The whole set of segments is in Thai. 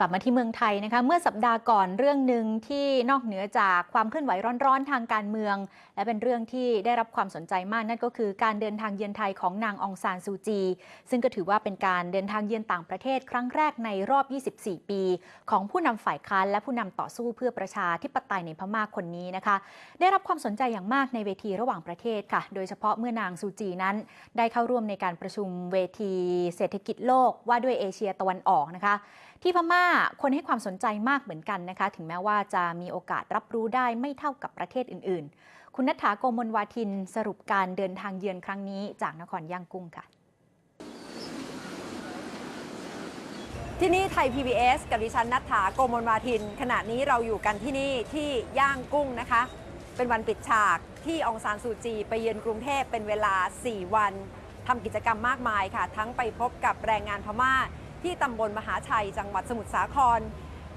กลับมาที่เมืองไทยนะคะ เมื่อสัปดาห์ก่อนเรื่องหนึ่งที่นอกเหนือจากความเคลื่อนไหวร้อนๆทางการเมือง และเป็นเรื่องที่ได้รับความสนใจมากนั่นก็คือการเดินทางเยือนไทยของนางองซานซูจี ซึ่งก็ถือว่าเป็นการเดินทางเยือนต่างประเทศครั้งแรกในรอบ 24 ปี ของผู้นำฝ่ายค้านและผู้นำต่อสู้เพื่อประชาธิปไตยในพม่าคนนี้นะคะ ได้รับความสนใจอย่างมากในเวทีระหว่างประเทศค่ะ โดยเฉพาะเมื่อนางซูจีนั้น ได้เข้าร่วมในการประชุมเวที เศรษฐกิจโลกว่าด้วยเอเชียตะวันออกนะคะ ที่พม่าคนให้ความสนใจมากเหมือนกันนะคะ ถึงแม้ว่าจะมีโอกาสรับรู้ได้ไม่เท่ากับประเทศอื่น ๆ คุณนัฐาโกมลวาทินสรุปการเดินทางเยือนครั้งนี้จากนครย่างกุ้งค่ะที่นี่ไทย PBS กับดิฉันนัทธาโกมลวาทิน ขณะนี้เราอยู่กันที่นี่ที่ย่างกุ้งนะคะ เป็นวันปิดฉากที่องซานซูจี ไปเยือนกรุงเทพเป็นเวลา 4 วันทำกิจกรรมมากมายค่ะ ทั้งไปพบกับแรงงานพม่า ที่ตำบลมหาชัย จังหวัดสมุทรสาคร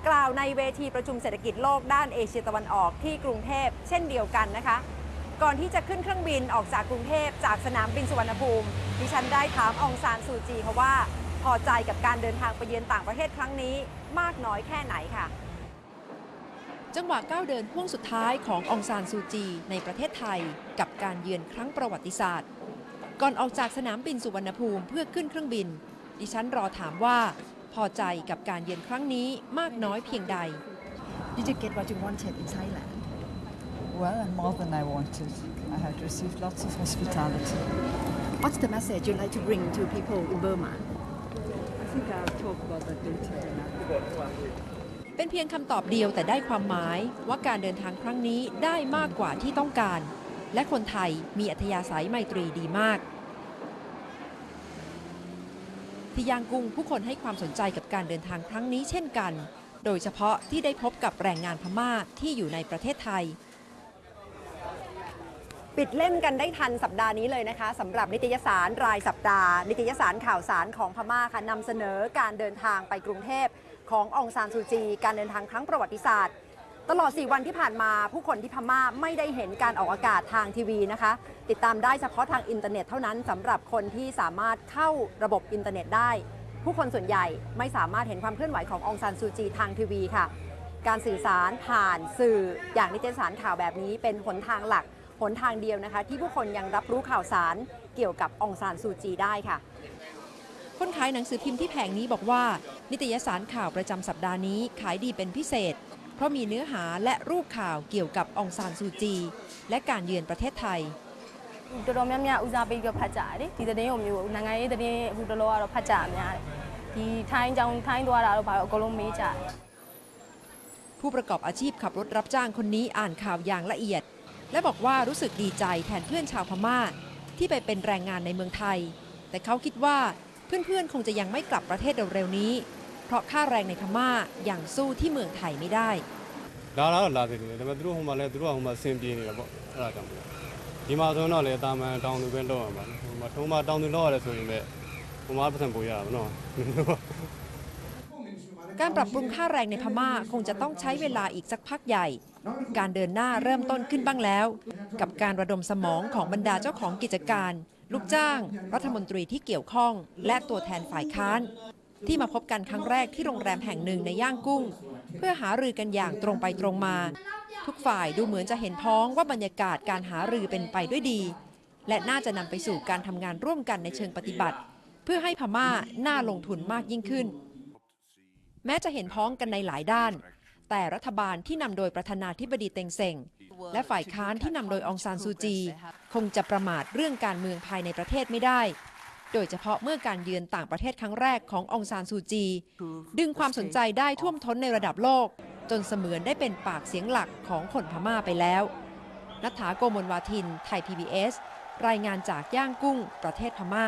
กล่าวในเวทีประชุมเศรษฐกิจโลกด้านเอเชียตะวันออกที่กรุงเทพเช่นเดียวกันนะคะ ก่อนที่จะขึ้นเครื่องบินออกจากกรุงเทพจากสนามบินสุวรรณภูมิ ดิฉันได้ถามองซานซูจีเขาว่าพอใจกับการเดินทางไปเยือนต่างประเทศครั้งนี้มากน้อยแค่ไหนค่ะ จังหวะก้าวเดินพ่วงสุดท้ายขององซานซูจีในประเทศไทย กับการเยือนครั้งประวัติศาสตร์ ก่อนออกจากสนามบินสุวรรณภูมิเพื่อขึ้นเครื่องบิน ดิฉันรอถามว่า พอใจกับการเยือนครั้งนี้มากน้อยเพียงใด Did you get what you wanted in Thailand? Well, and more than I wanted. I had received lots of hospitality. What's the message you'd like to bring to people in Burma? I think I'll talk about that later. Now. เป็นเพียงคำตอบเดียวแต่ได้ความหมายว่าการเดินทางครั้งนี้ได้มากกว่าที่ต้องการ และคนไทยมีอัธยาศัยไมตรีดีมาก ที่ย่างกุ้งผู้คนให้ความสนใจกับการเดินทางครั้งนี้เช่นกัน โดยเฉพาะที่ได้พบกับแรงงานพม่าที่อยู่ในประเทศไทย ปิดเล่มกันได้ทันสัปดาห์นี้เลยนะคะสำหรับนิตยสารรายสัปดาห์ นิตยสารข่าวสารของพม่าค่ะนำเสนอการเดินทางไปกรุงเทพขององซานซูจี การเดินทางครั้งประวัติศาสตร์ ตลอด 4 วันที่ผ่านมาผู้คนที่พม่าไม่ได้เห็นการออกอากาศทางทีวีนะคะ ติดตามได้เฉพาะทางอินเทอร์เน็ตเท่านั้นสำหรับคนที่สามารถเข้าระบบอินเทอร์เน็ตได้ ผู้คนส่วนใหญ่ไม่สามารถเห็นความเคลื่อนไหวขององซานซูจีทางทีวีค่ะ การสื่อสารผ่านสื่ออย่างนิตยสารข่าวแบบนี้เป็นหนทางหลักหนทางเดียวนะคะ ที่ผู้คนยังรับรู้ข่าวสารเกี่ยวกับองซานซูจีได้ค่ะคนขายหนังสือพิมพ์ที่แผงนี้บอกว่า นิตยสารข่าวประจำสัปดาห์นี้ขายดีเป็นพิเศษ เพราะมีเนื้อหาและรูปข่าวเกี่ยวกับองซานซูจี และการเยือนประเทศไทย တော်တော်များများဦးစားပေးပြီးတော့ဖတ်ကြတယ်ဒီသတင်းကိုမျိုးနိုင်ငံရေးသတင်းအခုတလောကတော့ဖတ်ကြရများတယ်ဒီထိုင်းကြောင်ထိုင်းသွားတာတော့ဘာလို့အကုန်လုံးမေးကြတယ် ผู้ประกอบอาชีพขับรถรับจ้างคนนี้อ่านข่าวอย่างละเอียด และบอกว่ารู้สึกดีใจแทนเพื่อนชาวพม่า ที่ไปเป็นแรงงานในเมืองไทย แต่เขาคิดว่าเพื่อนๆ คงจะยังไม่กลับประเทศเร็วๆนี้ เพราะค่าแรงในพม่ายังสู้ที่เมืองไทยไม่ได้ လာလာတော့လာသေးတယ်ဒါပေမဲ့သူတို့ဟိုမှာလဲသူတို့ကဟိုမှာဆင်ပြေနေတာပေါ့အဲ့ဒါကြောင့်မို့လို့ဒီမှာဆိုတော့လေတာမန်တောင်သူပဲလောက်ရမှာဟိုမှာထုံးမှာတောင်သူလောက်ရတယ်ဆိုရင်ပဲဟိုမှာပတ်စံပို့ရတာပေါ့နော် การปรับปรุงค่าแรงในพม่าคงจะต้องใช้เวลาอีกสักพักใหญ่ การเดินหน้าเริ่มต้นขึ้นบ้างแล้ว กับการระดมสมองของบรรดาเจ้าของกิจการ ลูกจ้าง รัฐมนตรีที่เกี่ยวข้อง และตัวแทนฝ่ายค้าน ที่มาพบกันครั้งแรกที่โรงแรมแห่งหนึ่งในย่างกุ้ง เพื่อหารือกันอย่างตรงไปตรงมา ทุกฝ่ายดูเหมือนจะเห็นพ้องว่าบรรยากาศการหารือเป็นไปด้วยดี และน่าจะนำไปสู่การทำงานร่วมกันในเชิงปฏิบัติ เพื่อให้พม่าน่าลงทุนมากยิ่งขึ้น แม้จะเห็นพ้องกันในหลายด้าน แต่รัฐบาลที่นำโดยประธานาธิบดีเต็งเซ็งและฝ่ายค้านที่นำโดยองซานซูจี คงจะประมาทเรื่องการเมืองภายในประเทศไม่ได้ โดยเฉพาะเมื่อการเยือนต่างประเทศครั้งแรกขององซานซูจี ดึงความสนใจได้ท่วมท้นในระดับโลก จนเสมือนได้เป็นปากเสียงหลักของคนพม่าไปแล้วนัฐถาโกมลวาทิน ไทย PBS รายงานจากย่างกุ้ง ประเทศพม่า